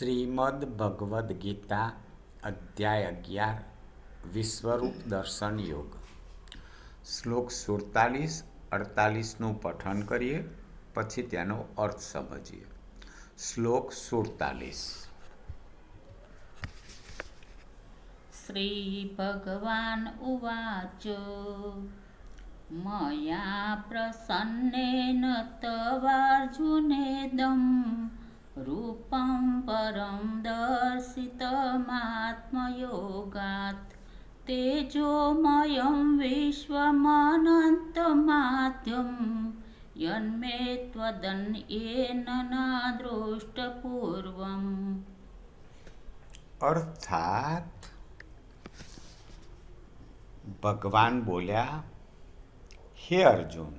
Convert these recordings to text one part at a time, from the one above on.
શ્રીમદ ભગવદ્ ગીતા અધ્યાય અગિયાર, વિશ્વરૂપ દર્શન યોગ. શ્લોક સુડતાલીસ, અડતાલીસનું પઠન કરીએ, પછી તેનો અર્થ સમજીએ. શ્લોક સુડતાલીસ. શ્રી ભગવાન ઉવાચ, મયા પ્રસન્નેન તવાર્જુનેદમ रूपं परं दर्शितमात्मयोगात् तेजोमयं विश्वमनन्तमाद्यं यन्मे त्वदन्येन नादृष्टपूर्वम् અર્થાત ભગવાન બોલ્યા હે અર્જુન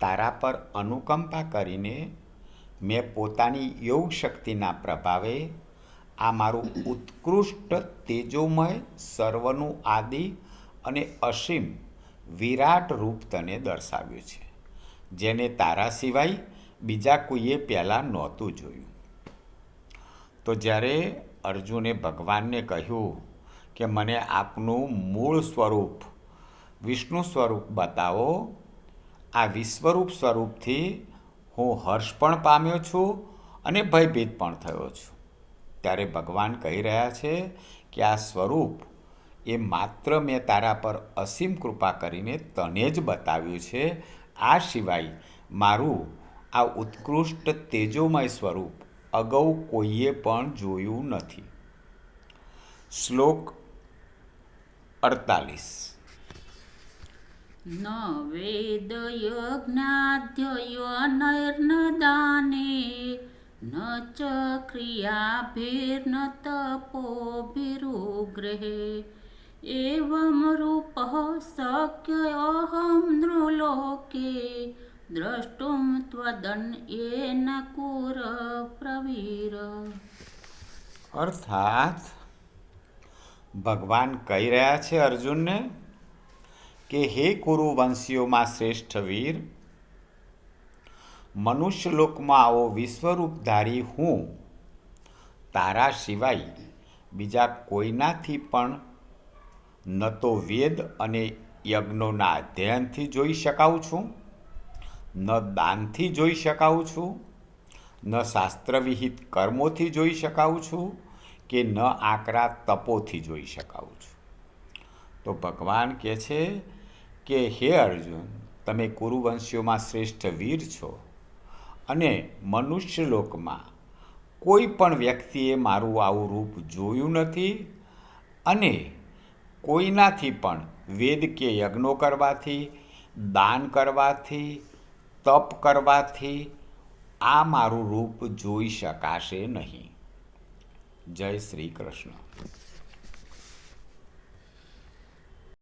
તારા પર અનુકંપા કરીને મેં પોતાની યોગ શક્તિના પ્રભાવે આ મારું ઉત્કૃષ્ટ તેજોમય, સર્વનું આદિ અને અસીમ વિરાટ રૂપ તને દર્શાવ્યું છે, જેને તારા સિવાય બીજા કોઈએ પહેલાં નહોતું જોયું. તો જ્યારે અર્જુને ભગવાનને કહ્યું કે મને આપનું મૂળ સ્વરૂપ, વિષ્ણુ સ્વરૂપ બતાવો, આ વિશ્વરૂપ સ્વરૂપથી હું હર્ષ પણ પામ્યો છું અને ભયભીત પણ થયો છું. ત્યારે ભગવાન કહી રહ્યા છે કે આ સ્વરૂપ એ માત્ર મેં તારા પર અસીમ કૃપા કરીને તને જ બતાવ્યું છે. આ સિવાય મારું આ ઉત્કૃષ્ટ તેજોમય સ્વરૂપ અગાઉ કોઈએ પણ જોયું નથી. શ્લોક અડતાલીસ. ન વેદયજ્ઞાધ્યય નૈર્નદાને ન ચ ક્રિયાભિર્ન તપોભિરુગ્રહે એવમ રૂપ શક્યહમ નૃલોકે દ્રષ્ટુમ ત્વદન એન કુર પ્રવીર અર્થાત ભગવાન કહી રહ્યા છે અર્જુનને કે હે કુરુવંશીઓમાં શ્રેષ્ઠ વીર? મનુષ્ય લોકમાં આવો વિશ્વરૂપધારી હું. તારા સિવાય બીજા કોઈનાથી પણ ન તો વેદ અને યજ્ઞોના અધ્યયનથી જોઈ શકાઉં છું, ન દાનથી જોઈ શકાઉં છું, ન શાસ્ત્રવિહિત કર્મોથી જોઈ શકાઉં છું કે ન આકરા તપોથી જોઈ શકાઉં છું. તો ભગવાન કહે છે કે, હે અર્જુન, તમે કુરુવંશીઓમાં શ્રેષ્ઠ વીર છો અને મનુષ્ય લોકમાં કોઈ પણ વ્યક્તિએ મારું આવું રૂપ જોયું નથી અને કોઈનાથી પણ વેદ કે યજ્ઞો કરવાથી, દાન કરવાથી, તપ કરવાથી આ મારું રૂપ જોઈ શકાશે નહીં. જય શ્રી કૃષ્ણ.